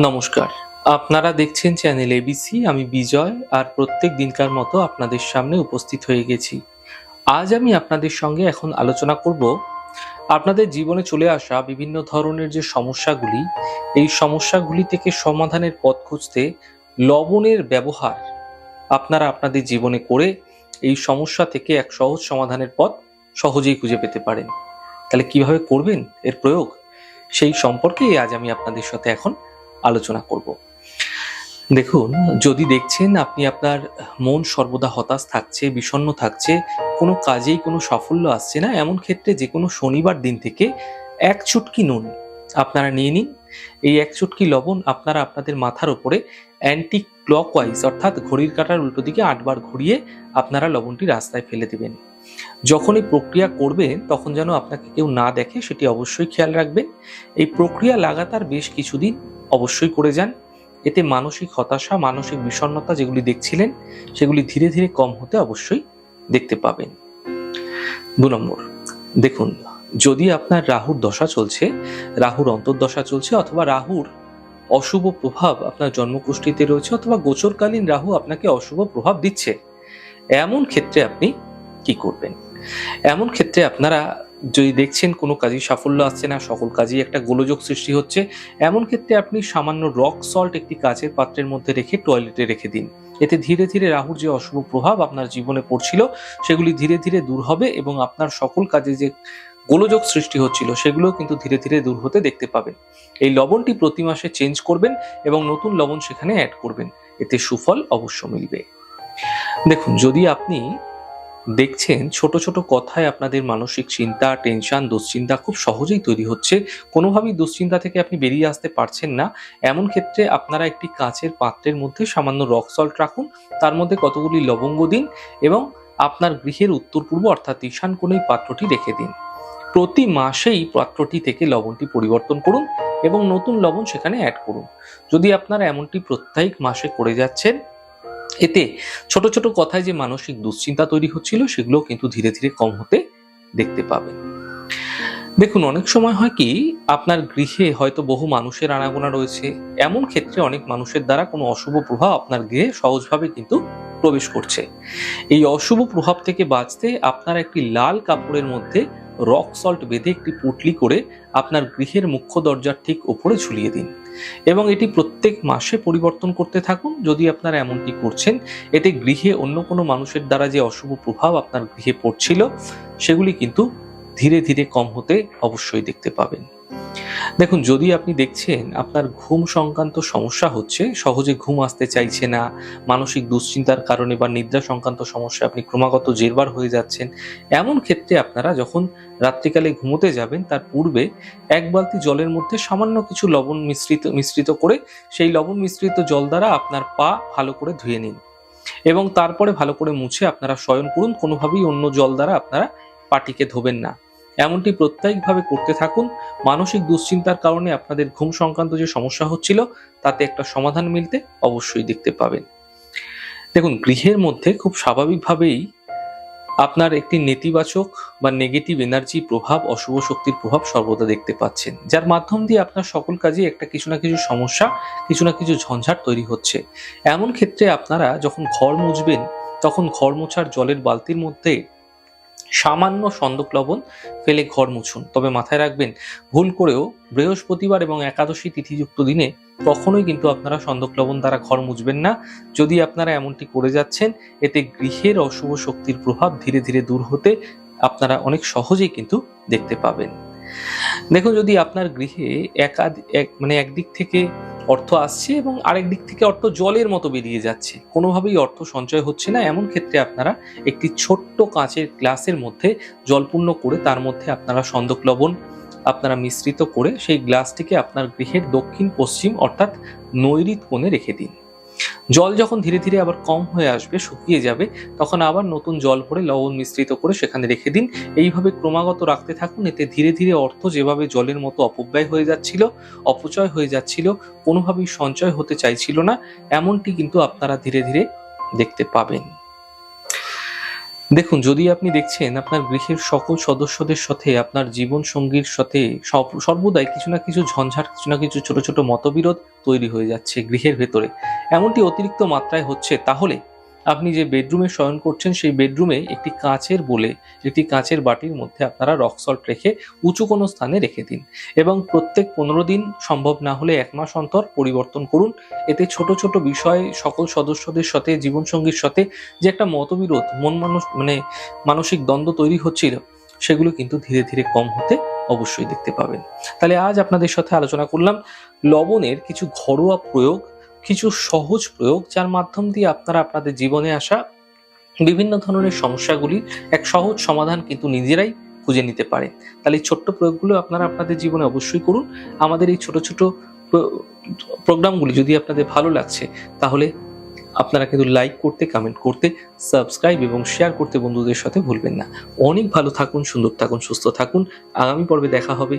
নমস্কার। আপনারা দেখছেন চ্যানেল এবিসি আমি বিজয় আর প্রত্যেক দিনকার মতো আপনাদের সামনে উপস্থিত হয়ে গেছি। আজ আমি আপনাদের সঙ্গে এখন আলোচনা করব আপনাদের জীবনে চলে আসা বিভিন্ন ধরনের যে সমস্যাগুলি, এই সমস্যাগুলি থেকে সমাধানের পথ খুঁজতে লবণের ব্যবহার আপনারা আপনাদের জীবনে করে এই সমস্যা থেকে এক সহজ সমাধানের পথ সহজেই খুঁজে পেতে পারেন। তাহলে কীভাবে করবেন এর প্রয়োগ? সেই সম্পর্কেই আজ আমি আপনাদের সাথে এখন আলোচনা করব। দেখুন, যদি দেখছেন আপনি আপনার মন সর্বদা হতাশ থাকছে, বিষণ্ণ থাকছে, কোনো কাজেই কোনো সাফল্য আসছে না, এমন ক্ষেত্রে যে কোনো শনিবার দিন থেকে এক চুটকি নুন আপনারা নিয়ে নিন। এই এক চুটকি লবণ আপনারা আপনাদের মাথার উপরে অ্যান্টি ক্লকওয়াইজ অর্থাৎ ঘড়ির কাঁটার উল্টো দিকে আটবার ঘুরিয়ে আপনারা লবণটি রাস্তায় ফেলে দেবেন। যখন এই প্রক্রিয়া করবেন তখন যেন আপনাকে কেউ না দেখে, সেটি অবশ্যই খেয়াল রাখবেন। এই প্রক্রিয়া লাগাতার বেশ কিছুদিন অবশ্যই করে যান। এতে মানসিক হতাশা, মানসিক বিষণ্ণতা যেগুলি দেখছিলেন, সেগুলি ধীরে ধীরে কম হতে অবশ্যই দেখতে পাবেন। দু নম্বর, দেখুন, যদি আপনার রাহুর দশা চলছে, রাহুর অন্তর্দশা চলছে অথবা রাহুর অশুভ প্রভাব আপনার জন্মকুষ্ঠিতে রয়েছে অথবা গোচরকালীন রাহু আপনাকে অশুভ প্রভাব দিচ্ছে, এমন ক্ষেত্রে আপনি কি করবেন? এমন ক্ষেত্রে আপনারা যদি দেখছেন কোনো কাজেই সাফল্য আসছে না, সকল কাজেই একটা গোলযোগ সৃষ্টি হচ্ছে, এমন ক্ষেত্রে আপনি সামান্য রক সল্ট একটি কাচের পাত্রের মধ্যে রেখে টয়লেটে রেখে দিন। এতে ধীরে ধীরে রাহুর যে অশুভ প্রভাব আপনার জীবনে পড়ছিল, সেগুলি ধীরে ধীরে দূর হবে এবং আপনার সকল কাজে যে গোলযোগ সৃষ্টি হচ্ছিল সেগুলো কিন্তু ধীরে ধীরে দূর হতে দেখতে পাবেন। এই লবণটি প্রতি মাসে চেঞ্জ করবেন এবং নতুন লবণ সেখানে অ্যাড করবেন। এতে সুফল অবশ্য মিলবে। দেখুন, যদি আপনি দেখছেন ছোট ছোট কথায় আপনাদের মানসিক চিন্তা, টেনশন, দুশ্চিন্তা খুব সহজেই তৈরি হচ্ছে। কোনোভাবেই দুশ্চিন্তা থেকে আপনি বেরিয়ে আসতে পারছেন না। এমন ক্ষেত্রে আপনারা একটি কাঁচের পাত্রের মধ্যে সামান্য রক সল্ট রাখুন। তার মধ্যে কতগুলি লবঙ্গ দিন এবং আপনার গৃহের উত্তর পূর্ব অর্থাৎ ঈশান কোণেই পাত্রটি রেখে দিন। প্রতি মাসেই পাত্রটি থেকে লবণটি পরিবর্তন করুন এবং নতুন লবণ সেখানে অ্যাড করুন। যদি আপনারা এমনটি প্রত্যেক মাসে করে যাচ্ছেন এতে ছোট ছোট কথায় যে মানসিক দুশ্চিন্তা তৈরি হচ্ছিল সেগুলো কিন্তু ধীরে ধীরে কম হতে দেখতে পাবেন। দেখুন, অনেক সময় হয় কি, আপনার গৃহে হয়তো বহু মানুষের আনাগোনা রয়েছে। এমন ক্ষেত্রে অনেক মানুষের দ্বারা কোনো অশুভ প্রভাব আপনার গৃহে সহজভাবে কিন্তু প্রবেশ করছে। এই অশুভ প্রভাব থেকে বাঁচতে আপনার একটি লাল কাপড়ের মধ্যে রক সল্ট বেঁধে একটি পুটলি করে আপনার গৃহের মুখ্য দরজার ঠিক উপরে ঝুলিয়ে দিন। এবং এটি প্রত্যেক মাসে পরিবর্তন করতে থাকুন যদি আপনারা এমনটি করছেন। এতে গৃহে অন্য কোনো মানুষের দ্বারা যে অশুভ প্রভাব আপনার গৃহে পড়ছিল, সেগুলি কিন্তু ধীরে ধীরে কম হতে অবশ্যই দেখতে পাবেন। দেখুন, যদি আপনি দেখছেন আপনার ঘুম সংক্রান্ত সমস্যা হচ্ছে, সহজে ঘুম আসতে চাইছে না, মানসিক দুশ্চিন্তার কারণে বা নিদ্রা সংক্রান্ত সমস্যা আপনি ক্রমাগত জেরবার হয়ে যাচ্ছেন, এমন ক্ষেত্রে আপনারা যখন রাত্রিকালে ঘুমোতে যাবেন, তার পূর্বে এক বালতি জলের মধ্যে সামান্য কিছু লবণ মিশ্রিত মিশ্রিত করে সেই লবণ মিশ্রিত জল দ্বারা আপনার পা ভালো করে ধুয়ে নিন। এবং তারপরে ভালো করে মুছে আপনারা শয়ন করুন, কোনোভাবেই অন্য জল দ্বারা আপনারা পাটিকে ধোবেন না। এমনটি প্রত্যেকভাবে করতে থাকুন। মানসিক দুশ্চিন্তার কারণে আপনাদের ঘুম সংক্রান্ত যে সমস্যা হচ্ছিল, তাতে একটা সমাধান মিলতে অবশ্যই দেখতে পাবেন। দেখুন, গৃহের মধ্যে খুব স্বাভাবিকভাবেই আপনার একটি নেতিবাচক বা নেগেটিভ এনার্জি প্রভাব, অশুভ শক্তির প্রভাব সর্বদা দেখতে পাচ্ছেন। যার মাধ্যম দিয়ে আপনার সকল কাজে একটা কিছু না কিছু সমস্যা, কিছু না কিছু ঝঞ্ঝাট তৈরি হচ্ছে। এমন ক্ষেত্রে আপনারা যখন ঘর মুছবেন, তখন ঘর মোছার জলের বালতির মধ্যে সামান্য সন্দক লবণ ফেলে ঘর মুছুন। তবে মাথায় রাখবেন, ভুল করেও বৃহস্পতিবার এবং একাদশী তিথিযুক্ত দিনে কখনোই কিন্তু আপনারা সন্দক লবণ দ্বারা ঘর মুছবেন না। যদি আপনারা এমনটি করে যাচ্ছেন, এতে গৃহের অশুভ শক্তির প্রভাব ধীরে ধীরে দূর হতে আপনারা অনেক সহজেই কিন্তু দেখতে পাবেন। দেখুন, যদি আপনার গৃহে একাদ এক মানে একদিক থেকে অর্থ আসছে এবং আরেক দিক থেকে অর্থ জলের মতো বেরিয়ে যাচ্ছে। কোনোভাবেই অর্থ সঞ্চয় হচ্ছে না। এমন ক্ষেত্রে আপনারা একটি ছোট্ট কাঁচের গ্লাসের মধ্যে জলপূর্ণ করে তার মধ্যে আপনারা সন্দক লবণ আপনারা মিশ্রিত করে সেই গ্লাসটিকে আপনার গৃহের দক্ষিণ পশ্চিম অর্থাৎ নৈরিত কোণে রেখে দিন। জল যখন ধীরে ধীরে আবার কম হয়ে আসবে, শুকিয়ে যাবে, তখন আবার নতুন জল ভরে লবণ মিশ্রিত করে সেখানে রেখে দিন। এইভাবে ক্রমাগত রাখতে থাকুন, এতে ধীরে ধীরে অর্থ যেভাবে জলের মতো অপব্যয় হয়ে যাচ্ছিল, অপচয় হয়ে যাচ্ছিল, কোনোভাবেই সঞ্চয় হতে চাইছিল না, এমনটি কিন্তু আপনারা ধীরে ধীরে দেখতে পাবেন। দেখুন, যদি আপনি দেখছেন আপনার গৃহের সকল সদস্যদের সাথে, আপনার জীবন সঙ্গীর সাথে সর্বদাই কিছু না কিছু ঝঞ্ঝাট, কিছু না কিছু ছোট ছোট মতবিরোধ তৈরি হয়ে যাচ্ছে গৃহের ভেতরে। এমনটি অতিরিক্ত মাত্রায় হচ্ছে, তাহলে আপনি যে বেডরুমে শয়ন করছেন, সেই বেডরুমে একটি কাঁচের বলে, একটি কাঁচের বাটির মধ্যে আপনারা রক সল্ট রেখে উঁচু কোনো স্থানে রেখে দিন এবং প্রত্যেক পনেরো দিন সম্ভব না হলে এক মাস অন্তর পরিবর্তন করুন। এতে ছোট ছোট বিষয় সকল সদস্যদের সাথে, জীবনসঙ্গীর সাথে যে একটা মতবিরোধ, মন মানুষ মানে মানসিক দ্বন্দ্ব তৈরি হচ্ছিল, সেগুলো কিন্তু ধীরে ধীরে কম হতে অবশ্যই দেখতে পাবেন। তাহলে আজ আপনাদের সাথে আলোচনা করলাম লবণের কিছু ঘরোয়া প্রয়োগ কিছু সহজ প্রয়োগ যার মাধ্যম দিয়ে আপনারা আপনাদের জীবনে আসা বিভিন্ন ধরনের সমস্যাগুলি এক সহজ সমাধান কিন্তু নিজেরাই খুঁজে নিতে পারে। তাহলে এই ছোট্ট প্রয়োগগুলো আপনারা আপনাদের জীবনে অবশ্যই করুন। আমাদের এই ছোট ছোট প্রোগ্রামগুলি যদি আপনাদের ভালো লাগছে, তাহলে আপনারা কিন্তু লাইক করতে, কমেন্ট করতে, সাবস্ক্রাইব এবং শেয়ার করতে বন্ধুদের সাথে ভুলবেন না। অনেক ভালো থাকুন, সুন্দর থাকুন, সুস্থ থাকুন। আগামী পর্বে দেখা হবে।